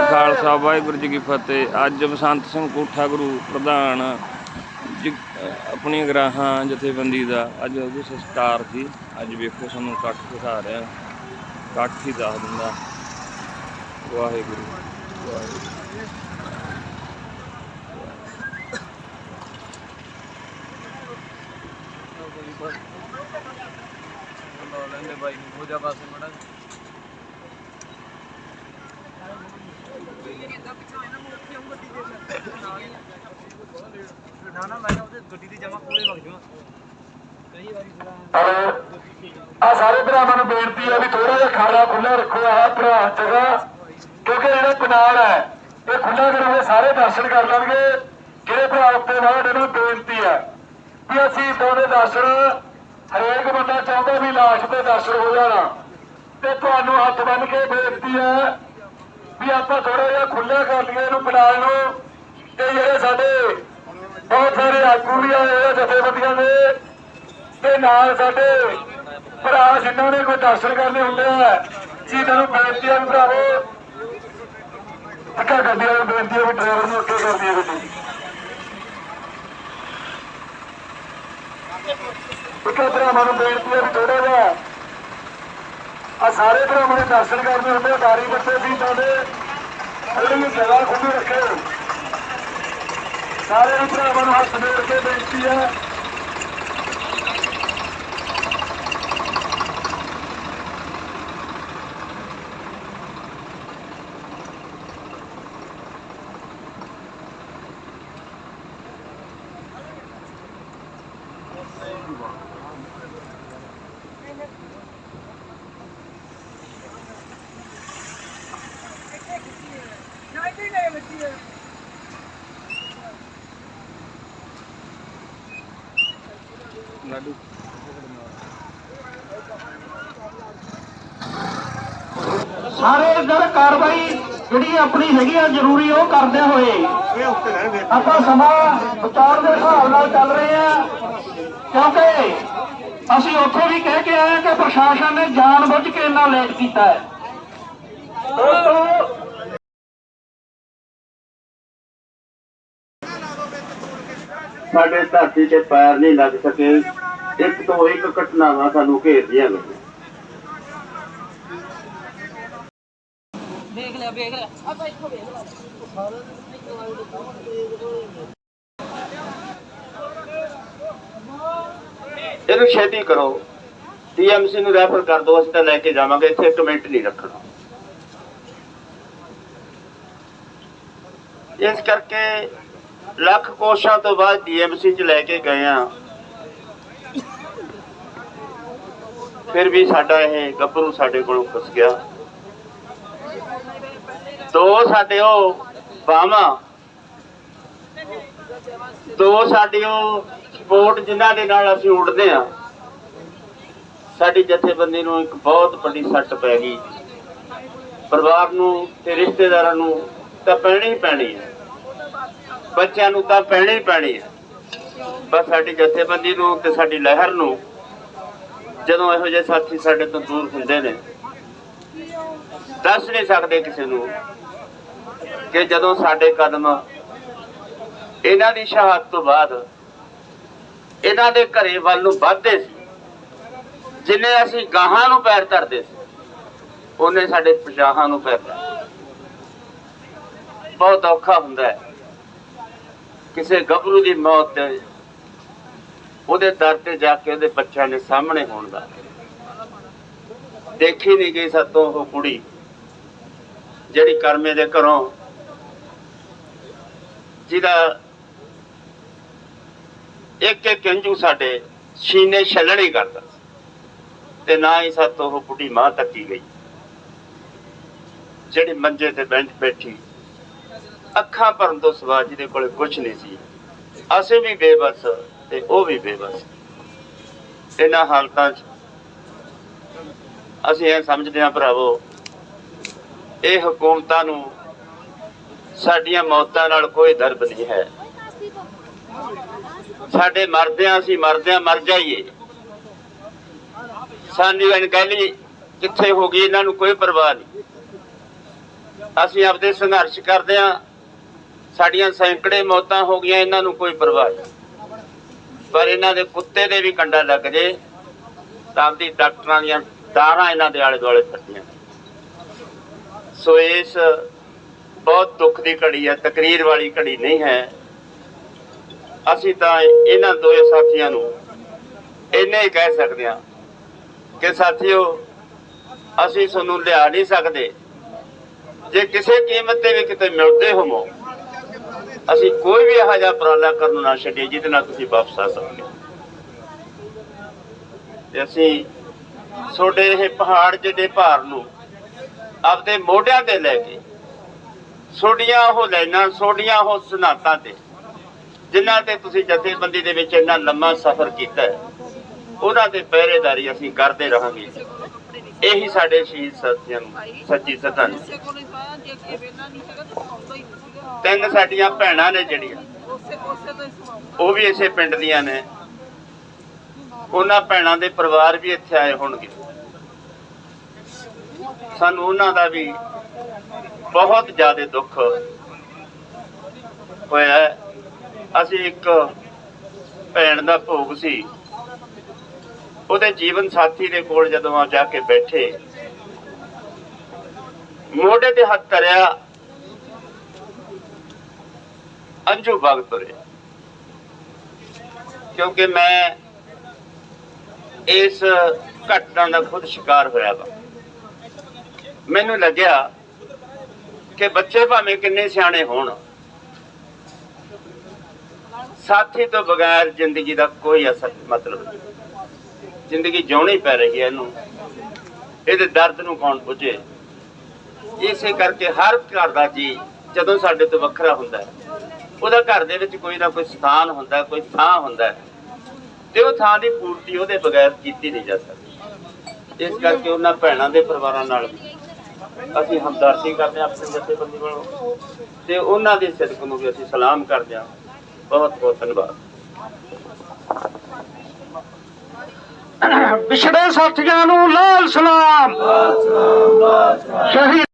ਖਾਲਸਾ, ਵਾਹਿਗੁਰੂ ਜੀ ਕੀ ਫਤਿਹ। ਅੱਜ ਬਸੰਤ ਸਿੰਘ ਕੋਠਾ ਗੁਰੂ ਪ੍ਰਧਾਨ ਆਪਣੀ ਗਰਾਹਾਂ ਜਥੇਬੰਦੀ ਦਾ ਅੱਜ ਉਹਦੇ ਸੰਸਕਾਰ ਸੀ। ਅੱਜ ਵੇਖੋ ਸਾਨੂੰ ਇਕੱਠ ਦਿਖਾ ਰਿਹਾ। ਇਕੱਠ ਹੀ ਦੱਸ ਦਿੰਦਾ। ਵਾਹਿਗੁਰੂ ਵਾਹਿਗੁਰੂ। ਲੈਂਦੇ ਬਾਈ ਨੂੰ। ਹੋ ਜਾ ਪਾਸੇ ਮੜਾ ਨਾ ਨਾ, ਮੈਂ ਉਹਦੇ ਗੱਡੀ ਦੀ ਜਮਾ ਕੋਲੇ ਵਗ ਜਾਵਾਂ। ਕਈ ਵਾਰੀ ਆ ਸਾਰੇ ਭਰਾਵਾਂ ਨੂੰ ਬੇਨਤੀ ਹੈ ਵੀ ਥੋੜਾ ਜਿਹਾ ਖਾੜਾ ਖੁੱਲਾ ਰੱਖੋ ਆ ਭਰਾ ਜਗ੍ਹਾ ਕਿਉਂਕਿ ਜਿਹੜਾ ਪਨਾਲ ਹੈ, ਇਹ ਖੁੱਲਾ ਕਰੋਗੇ, ਸਾਰੇ ਦਰਸ਼ਨ ਕਰ ਲੈਣਗੇ। ਜਿਹੜੇ ਭਰਾ ਉੱਤੇ ਬਾਅਦ ਇਹਨਾਂ ਬੇਨਤੀ ਹੈ ਵੀ ਅਸੀਂ ਇਦਾਂ ਦੇ ਦਰਸ਼ਨ, ਹਰੇਕ ਬੰਦਾ ਚਾਹੁੰਦਾ ਵੀ ਲਾਸ਼ ਦੇ ਦਰਸ਼ਨ ਹੋ ਜਾਣਾ। ਤੇ ਤੁਹਾਨੂੰ ਹੱਥ ਬੰਨ ਕੇ ਬੇਨਤੀ ਹੈ ਵੀ ਆਪਾਂ ਥੋੜਾ ਜਿਹਾ ਖੁੱਲਾ ਕਰ ਲਈਏ ਇਹਨੂੰ ਪਨਾਲ ਨੂੰ। ਤੇ ਜਿਹੜੇ ਸਾਡੇ ਬਹੁਤ ਸਾਰੇ ਆਗੂ ਵੀ ਆਏ ਹੋਏ ਆ ਜਥੇਬੰਦੀਆਂ ਦੇ। ਤੇ ਨਾਲ ਸਾਡੇ ਭਰਾ ਜਿਨ੍ਹਾਂ ਨੇ ਕੋਈ ਦਰਸ਼ਨ ਕਰਨੇ ਹੁੰਦੇ ਆ ਜੀ ਤੁਹਾਨੂੰ ਬੇਨਤੀ ਹੈ ਭਰਾਵੋ ਅੱਗਾ ਗੱਡੀਆਂ ਨੂੰ, ਬੇਨਤੀ ਹੈ ਵੀ ਡਰਾਈਵਰ ਨੂੰ ਅੱਗੇ ਕਰਦੀ ਹੈ ਗੱਡੀ ਇੱਕਾ ਭਰਾਵਾਂ ਨੂੰ ਬੇਨਤੀ ਹੈ ਵੀ ਥੋੜਾ ਜਿਹਾ, ਆ ਸਾਰੇ ਭਰਾਵਾਂ ਨੇ ਦਰਸ਼ਨ ਕਰਨੇ ਹੁੰਦੇ ਆ ਗਾੜੀ ਬੱਚੇ ਵੀ ਤੁਹਾਡੇ ਥੋੜੀ ਜਿਹੀ ਜਗ੍ਹਾ ਖੁੱਲੀ ਰੱਖਿਓ। ਸਾਰੇ ਭਰਾਵਾਂ ਨੂੰ ਹੱਥ ਜੋੜ ਕੇ ਬੇਨਤੀ ਹੈ। ਲਾਡੂ। ਸਾਰੇ ਇਧਰ ਕਾਰਵਾਈ ਜਿਹੜੀ ਆਪਣੀ ਹੈਗੀ ਆ ਜ਼ਰੂਰੀ ਉਹ ਕਰਦੇ ਹੋਏ। ਆਪਾਂ ਸਮਾਂ ਵਿਚਾਰ ਦੇ ਹਿਸਾਬ ਨਾਲ ਚੱਲ ਰਹੇ ਆ। ਕਿਉਂਕਿ ਅਸੀਂ ਉੱਥੇ ਵੀ ਕਹਿ ਕੇ ਆਏ ਕਿ ਪ੍ਰਸ਼ਾਸਨ ਨੇ ਜਾਣਬੁੱਝ ਕੇ ਇੰਨਾ ਲੇਟ ਕੀਤਾ ਹੈ। ਦੋਸਤੋ ਸਾਡੇ ਧਰਤੀ ਤੇ ਪੈਰ ਨਹੀਂ ਲੱਗ ਸਕੇ। ਇੱਕ ਤੋਂ ਇੱਕ ਘਟਨਾਵਾਂ ਸਾਨੂੰ ਘੇਰਦੀਆਂ ਗਈਆਂ ਵੇਖ ਲਿਆ ਵੇਖ ਲਿਆ। ਆਪਾਂ ਇੱਥੋਂ ਵੇਖ ਲਿਆ। ਇਹਨੂੰ ਛੇਤੀ ਕਰੋ। ਟੀਐਮਸੀ ਨੂੰ ਰੈਫਰ ਕਰ ਦਿਓ ਅਸੀਂ ਤਾਂ ਲੈ ਕੇ ਜਾਵਾਂਗੇ ਇੱਥੇ ਇੱਕ ਮਿੰਟ ਨਹੀਂ ਰੱਖਣਾ। ਇਸ ਕਰਕੇ ਲੱਖ ਕੋਸ਼ਾਂ ਤੋਂ ਬਾਅਦ ਡੀਐਮਸੀ ਚ ਲੈ ਕੇ ਗਏ ਆ। ਫਿਰ ਵੀ ਸਾਡਾ ਇਹ ਗੱਭਰੂ ਸਾਡੇ ਕੋਲੋਂ ਫਸ ਗਿਆ। ਦੋ ਸਾਡੇ ਉਹ ਬਾਹਾਂ ਦੋ ਸਾਡੀ ਉਹ ਸਪੋਰਟ ਜਿਨ੍ਹਾਂ ਦੇ ਨਾਲ ਅਸੀਂ ਉੱਡਦੇ ਆ ਸਾਡੀ ਜਥੇਬੰਦੀ ਨੂੰ ਇੱਕ ਬਹੁਤ ਵੱਡੀ ਸੱਟ ਪੈ ਗਈ। ਪਰਿਵਾਰ ਨੂੰ ਤੇ ਰਿਸ਼ਤੇਦਾਰਾਂ ਨੂੰ ਤਾਂ ਪੈਣੀ ਹੀ ਪੈਣੀ ਹੈ। ਬੱਚਿਆਂ ਨੂੰ ਤਾਂ ਪੈਣੀ ਹੀ ਪੈਣੀ ਹੈ। ਬਸ ਸਾਡੀ ਜਥੇਬੰਦੀ ਨੂੰ ਤੇ ਸਾਡੀ ਲਹਿਰ ਨੂੰ ਜਦੋਂ ਇਹੋ ਜਿਹੇ ਸਾਥੀ ਸਾਡੇ ਤੋਂ ਦੂਰ ਹੁੰਦੇ ਨੇ, ਦੱਸ ਨਹੀਂ ਸਕਦੇ ਕਿਸੇ ਨੂੰ ਕਿ ਜਦੋਂ ਸਾਡੇ ਕਦਮ ਇਹਨਾਂ ਦੀ ਸ਼ਹਾਦਤ ਤੋਂ ਬਾਅਦ ਇਹਨਾਂ ਦੇ ਘਰੇ ਵੱਲ ਨੂੰ ਵੱਧਦੇ ਸੀ, ਜਿੰਨੇ ਅਸੀਂ ਗਾਹਾਂ ਨੂੰ ਪੈਰ ਧਰਦੇ ਸੀ, ਉਹਨੇ ਸਾਡੇ ਪਛਾਹਾਂ ਨੂੰ ਪੈਰ ਧਰਦੇ ਬਹੁਤ ਔਖਾ ਹੁੰਦਾ ਹੈ ਕਿਸੇ ਗੱਭਰੂ ਦੀ ਮੌਤ ਤੇ ਉਹਦੇ ਦਰ ਤੇ ਜਾ ਕੇ ਉਹਦੇ ਬੱਚਿਆਂ ਦੇ ਸਾਹਮਣੇ ਹੋਣ ਦਾ। ਦੇਖੀ ਨਹੀਂ ਗਈ ਸਾਤੋਂ ਉਹ ਕੁੜੀ, ਜਿਹੜੀ ਕਰਮੇ ਦੇ ਘਰੋਂ ਜਿਹਦਾ ਇੱਕ ਇੱਕ ਅੰਜੂ ਸਾਡੇ ਸੀਨੇ ਛੱਲਣੀ ਕਰਦਾ ਤੇ ਨਾ ਹੀ ਸਾਤੋਂ ਉਹ ਬੁੱਢੀ ਮਾਂ ਤੱਕੀ ਗਈ। ਜਿਹੜੀ ਮੰਜੇ ਤੇ ਬੈਂਚ ਬੈਠੀ, ਅੱਖਾਂ ਭਰਨ ਤੋਂ ਸਿਵਾ ਜਿਹਦੇ ਕੋਲੇ ਕੁਝ ਨਹੀਂ ਸੀ। ਅਸੀਂ ਵੀ ਬੇਬਸ ਤੇ ਉਹ ਵੀ ਬੇਬਸ। ਇਹਨਾਂ ਹਾਲਤਾਂ 'ਚ ਅਸੀਂ ਇਹ ਸਮਝਦੇ ਹਾਂ ਭਰਾਵੋ, ਇਹ ਹਕੂਮਤਾਂ ਨੂੰ ਸਾਡੀਆਂ ਮੌਤਾਂ ਨਾਲ ਕੋਈ ਦਰਦ ਨਹੀਂ ਹੈ। ਸਾਡੇ ਮਰਦਿਆਂ ਅਸੀਂ ਮਰਦਿਆਂ ਮਰ ਜਾਈਏ। ਸਾਡੀ ਅਣਗਹਿਲੀ ਕਿੱਥੇ ਹੋ ਗਈ, ਇਹਨਾਂ ਨੂੰ ਕੋਈ ਪਰਵਾਹ ਨਹੀਂ। ਅਸੀਂ ਆਪਦੇ ਸੰਘਰਸ਼ ਕਰਦੇ ਆ ਸਾਡੀਆਂ ਸੈਂਕੜੇ ਮੌਤਾਂ ਹੋ ਗਈਆਂ, ਇਹਨਾਂ ਨੂੰ ਕੋਈ ਪਰਵਾਹ ਨਹੀਂ। ਪਰ ਇਹਨਾਂ ਦੇ ਕੁੱਤੇ ਦੇ ਵੀ ਕੰਡਾ ਲੱਗ ਜੇ, ਤਾਂ ਆਪਦੀ ਡਾਕਟਰਾਂ ਦੀਆਂ ਦਾਰਾਂ ਇਹਨਾਂ ਦੇ ਆਲੇ ਦੁਆਲੇ ਫਿਰਦੀਆਂ ਸੋ ਇਸ ਬਹੁਤ ਦੁੱਖ ਦੀ ਘੜੀ ਹੈ, ਤਕਰੀਰ ਵਾਲੀ ਘੜੀ ਨਹੀਂ ਹੈ। ਅਸੀਂ ਤਾਂ ਇਹਨਾਂ ਦੋਏ ਸਾਥੀਆਂ ਨੂੰ ਇੰਨੇ ਹੀ ਕਹਿ ਸਕਦੇ ਹਾਂ ਕਿ ਸਾਥੀਓ, ਅਸੀਂ ਤੁਹਾਨੂੰ ਲਿਆ ਨਹੀਂ ਸਕਦੇ। ਜੇ ਕਿਸੇ ਕੀਮਤ ਤੇ ਵੀ ਕਿਤੇ ਮਿਲਦੇ ਹੋਵੋ ਅਸੀਂ ਕੋਈ ਵੀ ਇਹੋ ਜਿਹਾ ਉਪਰਾਲਾ ਕਰਨ ਨਾ ਛੱਡੀਏ, ਜਿਹਦੇ ਨਾਲ ਤੁਸੀਂ ਵਾਪਸ ਆ ਸਕੋ ਤੇ ਅਸੀਂ ਤੁਹਾਡੇ ਇਹ ਪਹਾੜ ਜਿਹੜੇ ਭਾਰ ਨੂੰ ਆਪਦੇ ਮੋਢਿਆਂ ਤੇ ਲੈ ਕੇ ਛੋਡੀਆਂ ਉਹ ਲੈਣਾ ਛੋਡੀਆਂ ਉਹ ਸਨਾਤਾਂ ਤੇ, ਜਿਨ੍ਹਾਂ ਤੇ ਤੁਸੀਂ ਜਥੇਬੰਦੀ ਦੇ ਵਿੱਚ ਇੰਨਾ ਲੰਮਾ ਸਫ਼ਰ ਕੀਤਾ ਉਹਨਾਂ ਤੇ ਪਹਿਰੇਦਾਰੀ ਅਸੀਂ ਕਰਦੇ ਰਹਾਂਗੇ। ਇਹੀ ਸਾਡੇ ਸ਼ਹੀਦ ਸਾਥੀਆਂ ਨੂੰ, ਸੱਚੀ ਸ਼ਰਧਾਂਜਲੀ ਤਿੰਨ ਸਾਡੀਆਂ ਭੈਣਾਂ ਨੇ ਜਿਹੜੀਆਂ। ਉਹ ਵੀ ਇਸੇ ਪਿੰਡ ਦੀਆਂ ਨੇ। ਉਹਨਾਂ ਭੈਣਾਂ ਦੇ ਪਰਿਵਾਰ ਵੀ ਇੱਥੇ ਆਏ ਹੋਣਗੇ। ਸਾਨੂੰ ਉਹਨਾਂ ਦਾ ਵੀ ਬਹੁਤ ਜ਼ਿਆਦਾ ਦੁੱਖ ਹੋਇਆ ਹੈ। ਅਸੀਂ ਇੱਕ ਭੈਣ ਦਾ ਭੋਗ ਸੀ। ਉਹਦੇ ਜੀਵਨ ਸਾਥੀ ਦੇ ਕੋਲ ਜਦੋਂ ਆ ਜਾ ਕੇ ਬੈਠੇ। ਮੋਢੇ ਤੇ ਹੱਥ ਧਰਿਆ। ਅੰਜੂ ਬਾਗ ਤੁਰੇ ਕਿਉਂਕਿ ਮੈਂ ਇਸ ਘਟਨਾ ਦਾ ਖੁਦ ਸ਼ਿਕਾਰ ਹੋਇਆ ਵਾ। ਮੈਨੂੰ ਲੱਗਿਆ ਕਿ ਬੱਚੇ ਭਾਵੇਂ ਕਿੰਨੇ ਸਿਆਣੇ ਹੋਣ, ਸਾਥੀ ਤੋਂ ਬਗੈਰ ਜ਼ਿੰਦਗੀ ਦਾ ਕੋਈ ਅਸਰ ਮਤਲਬ ਨਹੀਂ। ਜ਼ਿੰਦਗੀ ਜਿਉਣੀ ਪੈ ਰਹੀ ਹੈ ਇਹਨੂੰ, ਇਹਦੇ ਦਰਦ ਨੂੰ ਕੌਣ ਪੁੱਛੇ ਇਸੇ ਕਰਕੇ ਹਰ ਘਰ ਦਾ ਜੀ ਜਦੋਂ ਸਾਡੇ ਤੋਂ ਵੱਖਰਾ ਹੁੰਦਾ ਹੈ ਉਹਦਾ ਘਰ ਦੇ ਵਿੱਚ ਕੋਈ ਨਾ ਕੋਈ ਸਥਾਨ ਹੁੰਦਾ ਕੋਈ ਥਾਂ ਹੁੰਦਾ। ਤੇ ਉਹ ਥਾਂ ਦੀ ਪੂਰਤੀ ਉਹਦੇ ਬਗੈਰ ਕੀਤੀ ਨਹੀਂ ਜਾ ਸਕਦੀ। ਇਸ ਕਰਕੇ ਉਹਨਾਂ ਭੈਣਾਂ ਦੇ ਪਰਿਵਾਰਾਂ ਨਾਲ ਅਸੀਂ ਹਮਦਰਦੀ ਕਰਦੇ ਹਾਂ ਆਪਣੇ ਜਥੇਬੰਦੀ ਵੱਲੋਂ। ਤੇ ਉਹਨਾਂ ਦੇ ਸਿਦਕ ਨੂੰ ਵੀ ਅਸੀਂ ਸਲਾਮ ਕਰਦੇ ਹਾਂ। ਬਹੁਤ ਬਹੁਤ ਧੰਨਵਾਦ। ਵਿਛੜੇ ਸਾਥੀਆਂ ਨੂੰ ਲਾਲ ਸਲਾਮ। ਸ਼ਹੀਦ